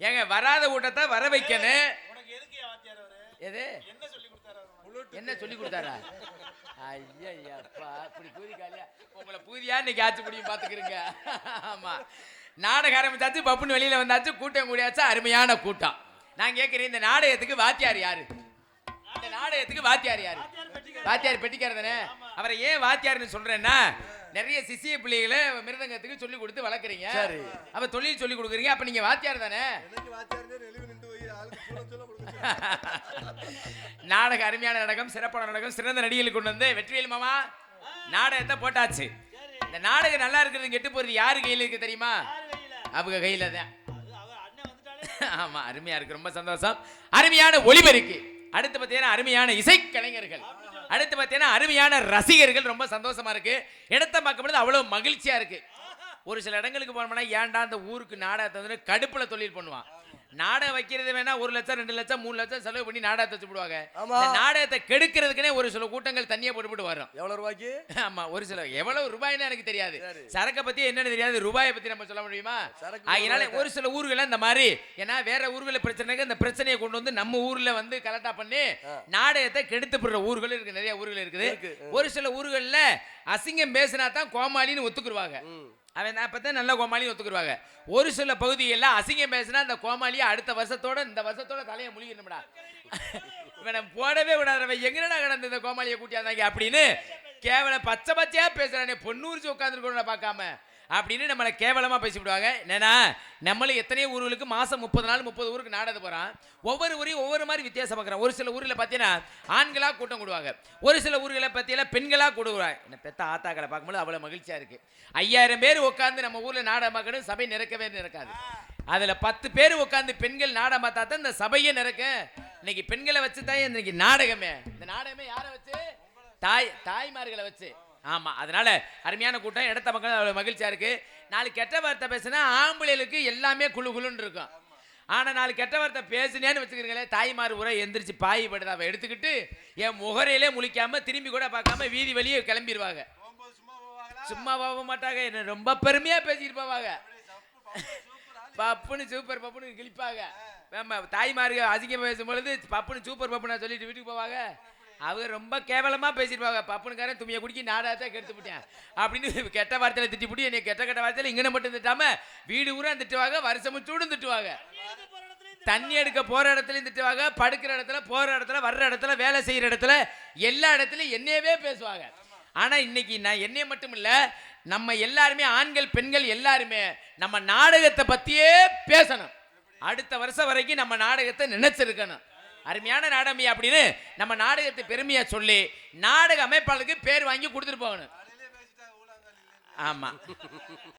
ஏங்க வராத கூட்டத்தை வர வைக்கணும் எது? என்ன சொல்லி கொடுத்தாரு ஐயப்பா இப்படி பூதி காலியா உங்களை பூதியா இன்னைக்கு ஆச்சு முடியும் பாத்துக்கிறீங்க. ஆமா. நாடகம் ஆரம்பிச்சாச்சு பப்புன்னு வெளியில வந்தாச்சு கூட்டம் கூடியாச்சு அருமையான கூட்டம். நான் கேட்கிறேன் இந்த நாடகத்துக்கு வாத்தியார் யாரு? இந்த நாடகத்துக்கு வாத்தியார் யாரு? வாத்தியார் பெட்டிக்காரர். தானே? அவரை ஏன் வாத்தியார்னு சொல்றேன்னா நிறைய சிசிய பிள்ளைகளை மிருதங்கத்துக்கு சொல்லி கொடுத்து வளர்க்குறீங்க. சரி. அப்ப தொழில் சொல்லி கொடுக்குறீங்க. அப்ப நீங்க வாத்தியார் தானே. நாடக அருமையான நாடகம் சிறப்பான நாடகம் சிறந்த நடிகைகள் கொண்டு வந்து வெற்றிவேல் மாமா நாடகத்தை போட்டாச்சு. இந்த நாடகம் நல்லா இருக்கிறது கெட்டு போறது யாரு கையில இருக்கு தெரியுமா? அவங்க கையில தான். ஆமா அருமையா இருக்கு. ரொம்ப சந்தோஷம். அருமையான ஒளிபெருக்கு அடுத்து பார்த்தீங்கன்னா அருமையான இசைக்கலைஞர்கள். அடுத்து பார்த்தீங்கன்னா அருமையான ரசிகர்கள் ரொம்ப சந்தோஷமா இருக்கு. இடத்த பார்க்கும்போது அவ்வளவு மகிழ்ச்சியா இருக்கு. ஒரு சில இடங்களுக்கு போனோம்னா ஏன்டா அந்த ஊருக்கு நாடகத்தை வந்து கடுப்புல தொழில் பண்ணுவான்? நாடகம் வைக்கிறது வேணா ஒரு லட்சம் ரெண்டு லட்சம் மூணு லட்சம் செலவு பண்ணி நாடகத்தை வச்சு விடுவாங்க நாடகத்தை கெடுக்கிறதுக்குனே ஒரு சில கூட்டங்கள் தண்ணியை போட்டு போட்டு வரும் எவ்வளவு ரூபாய்க்கு? ஆமா ஒரு சில எவ்வளவு ரூபாய்னு எனக்கு தெரியாது. சரி. சரக்கை பத்தி என்னன்னு தெரியாது ரூபாயை பத்தி நம்ம சொல்ல முடியுமா? அதனால ஒரு சில ஊர்கள இந்த மாதிரி ஏன்னா வேற ஊர்களில் பிரச்சனைக்கு இந்த பிரச்சனையை கொண்டு வந்து நம்ம ஊர்ல வந்து கலெக்டா பண்ணி நாடகத்தை கெடுத்து போடுற ஊர்கள் இருக்கு நிறைய ஊர்கள் இருக்குது. இருக்கு. ஒரு சில ஊர்கள்ல அசிங்கம் பேசினா தான் கோமாளின்னு ஒத்துக்குருவாங்க. அவன் அப்போ தான் நல்ல கோமாளின்னு ஒத்துக்குருவாங்க ஒரு சில பகுதிகளில் அசிங்கம் பேசினா அந்த கோமாளியை அடுத்த வருஷத்தோட இந்த வருஷத்தோட தலையை முழுகிடணும்டா. இவனை போடவே விடாதவன் எங்கடா கிடந்த இந்த கோமாளியை கூட்டியாந்தாங்க அப்படின்னு கேவல பச்சை பச்சையாக பேசுகிறானே பொண்ணூரிச்சு உட்காந்துருக்கணும் பார்க்காம. அப்படின்னு நம்மளை கேவலமாக பேசி விடுவாங்க என்னன்னா நம்மளும் எத்தனையோ ஊர்களுக்கு மாதம் முப்பது நாள் முப்பது ஊருக்கு நாடக போகிறான் ஒவ்வொரு ஊரையும் ஒவ்வொரு மாதிரி வித்தியாசம் பார்க்குறான் ஒரு சில ஊரில் பார்த்தீங்கன்னா ஆண்களாக கூட்டம் கூடுவாங்க. ஒரு சில ஊர்களை பற்றியெல்லாம் பெண்களாக கூடுவாங்க. என்ன பெத்த ஆத்தாக்களை பார்க்கும்போது அவ்வளோ மகிழ்ச்சியாக இருக்குது ஐயாயிரம் பேர் உட்காந்து நம்ம ஊரில் நாடகம் பார்க்கணும் சபை நிறக்கவே நிறக்காது. அதில் பத்து பேர் உட்காந்து பெண்கள் நாடகம் பார்த்தா தான் இந்த சபையே நிறக்க இன்னைக்கு பெண்களை வச்சு தான் இன்னைக்கு நாடகமே. இந்த நாடகமே யாரை வச்சு? தாய் தாய்மார்களை வச்சு. ஆமாம் அதனால் அருமையான கூட்டம். இடத்த மக்கள் அவ்வளோ மகிழ்ச்சியாக இருக்குது நாலு கெட்ட வார்த்தை பேசினா ஆம்பளைகளுக்கு எல்லாமே குழு குழுன்னு இருக்கும். ஆனால் நாலு கெட்ட வார்த்தை பேசுனேன்னு வச்சுக்கிறீங்களே தாய்மார் உரை எந்திரிச்சு பாய் படுதாவை எடுத்துக்கிட்டு என் முகரையிலே முழிக்காம திரும்பி கூட பார்க்காம வீதி வெளியே கிளம்பிடுவாங்க சும்மா சும்மா போக மாட்டாங்க. என்ன ரொம்ப பெருமையாக பேசிட்டு போவாங்க. பப்புன்னு சூப்பர் பப்புன்னு கிழிப்பாங்க. ஆமா தாய்மார்கள் அதிகம் பேசும்பொழுது பப்புன்னு சூப்பர் பப்புன்னு சொல்லிட்டு வீட்டுக்கு போவாங்க. அவங்க ரொம்ப கேவலமாக பேசிருப்பாங்க. பப்புனுக்காரன் துணியை குடிக்கி நாடாத்தான் கெடுத்து விட்டேன். அப்படின்னு கெட்ட வார்த்தையில் திட்டி புடி என்னை கெட்ட கெட்ட வார்த்தையில் இங்கே மட்டும் திட்டாம வீடு ஊரா திட்டுவாங்க வருஷமும் சூடும் திட்டுவாங்க. தண்ணி எடுக்க போகிற இடத்துலையும் திட்டுவாங்க படுக்கிற இடத்துல போகிற இடத்துல வர்ற இடத்துல வேலை செய்கிற இடத்துல எல்லா இடத்துலையும் என்னையவே பேசுவாங்க. ஆனால் இன்னைக்கு நான் என்னைய மட்டும் இல்லை நம்ம எல்லாருமே ஆண்கள் பெண்கள் எல்லாருமே நம்ம நாடகத்தை பற்றியே பேசணும். அடுத்த வருஷம் வரைக்கும் நம்ம நாடகத்தை நினைச்சிருக்கணும். அருமையான நாடகமே அப்படின்னு நம்ம நாடகத்தை பெருமையா சொல்லி நாடக அமைப்பாளருக்கு பேர் வாங்கி கொடுத்துட்டு போகணும். ஆமா.